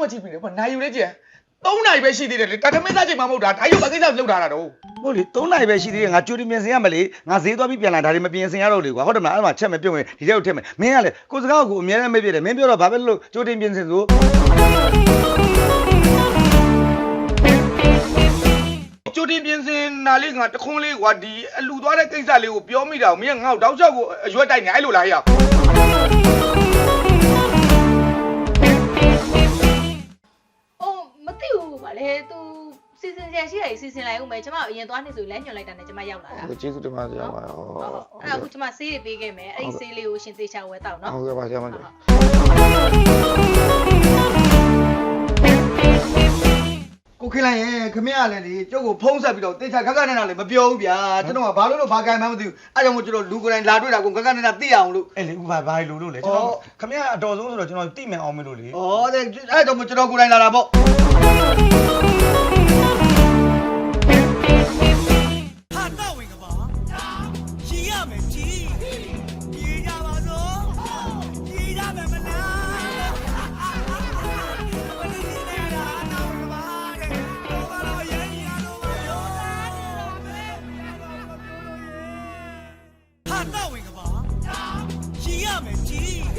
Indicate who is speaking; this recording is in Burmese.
Speaker 1: မကြည့်ပြီလေဘာနိုင်ယူလဲကြည့်3နိုင်ပဲရှိသေးတယ်လေတာထမင်းစားချိန်မှမဟုတ်တာဒါရုပ်ဘာကိစ္စလောက်ထားတာတော့
Speaker 2: ဟုတ်လေ3နိုင်ပဲရှိသေးတယ်ငါကြိုတင်ပြင်ဆင်ရမလေငါဈေးသွားပြီးပြန်လာဒါတွေမပြင်ဆင်ရတော့လေကွာဟုတ်တယ်မလားအဲ့မှာချက်မပြုတ်ရင်ဒီတဲ့ကိုထည့်မယ်မင်းကလေကိုစကားကိုအများနဲ့မေ့ပြတယ်မင်းပြောတော့ဘာပဲလို့ကြိုတင်ပြင်ဆင်ဆို
Speaker 1: ကြိုတင်ပြင်စင်နာလေးငါတခွန်းလေးကွာဒီအလူသွားတဲ့ကိစ္စလေးကိုပြောမိတာကိုမင်းကငါ့ကိုတောက်ချောက်ကိုအရွက်တိုက်နေအဲ့လိုလားဟဲ့
Speaker 3: လေ तू စီစဉ်ကြရှိရစီစဉ်လိုက်ဦးမယ်ကျမအရင်သွားနေဆိုလမ်းညွှန်လိုက်တာနဲ့ကျမရောက်လာတာ
Speaker 4: ဟုတ်ကျေးဇူးတင်ပါဆရာမဟုတ်
Speaker 3: ဟုတ်ဟုတ်အဲ့ဒါအခုကျမဆေးတွေပေးခဲ့မယ်အဲ့ဒီဆေးလေးကိုရှင်သေချာဝယ်တော့နော်
Speaker 4: ဟုတ်ကဲ့ပါဆရာမ
Speaker 3: ဟုတ်ဟုတ်
Speaker 5: ကိုခေးလိုက်ရင်ခမရလည်းလေကျုပ်ကိုဖုံးဆက်ပြီးတော့တေချာခက်ခက်နဲ့နဲ့လည်းမပြောဘူးဗျာကျွန်တော်ကဘာလို့လို့ဘာကြိုင်မှမသိဘူးအဲ့ကြောင့်မို့ကျွန်တော်လူကိုယ်တိုင်လာတွေ့တာကိုခက်ခက်နဲ့နဲ့သိအောင်လို့
Speaker 2: အဲ့လေဥပါဘာလို့လို့လေကျွန်တော်ခမရအတော်ဆုံးဆိုတော့ကျွန်တော်တိမယ်အောင်မလို့လေ
Speaker 5: ဩတဲ့အဲ့ကြောင့်မို့ကျွန်တော်ကိုယ်တိုင်လာတာပေါ့
Speaker 6: ဟာတော့ဝင်ကပါရီရမယ်ကြီးရီကြ ဟာတော့ဝင်ကပါရီရမယ်ကြီး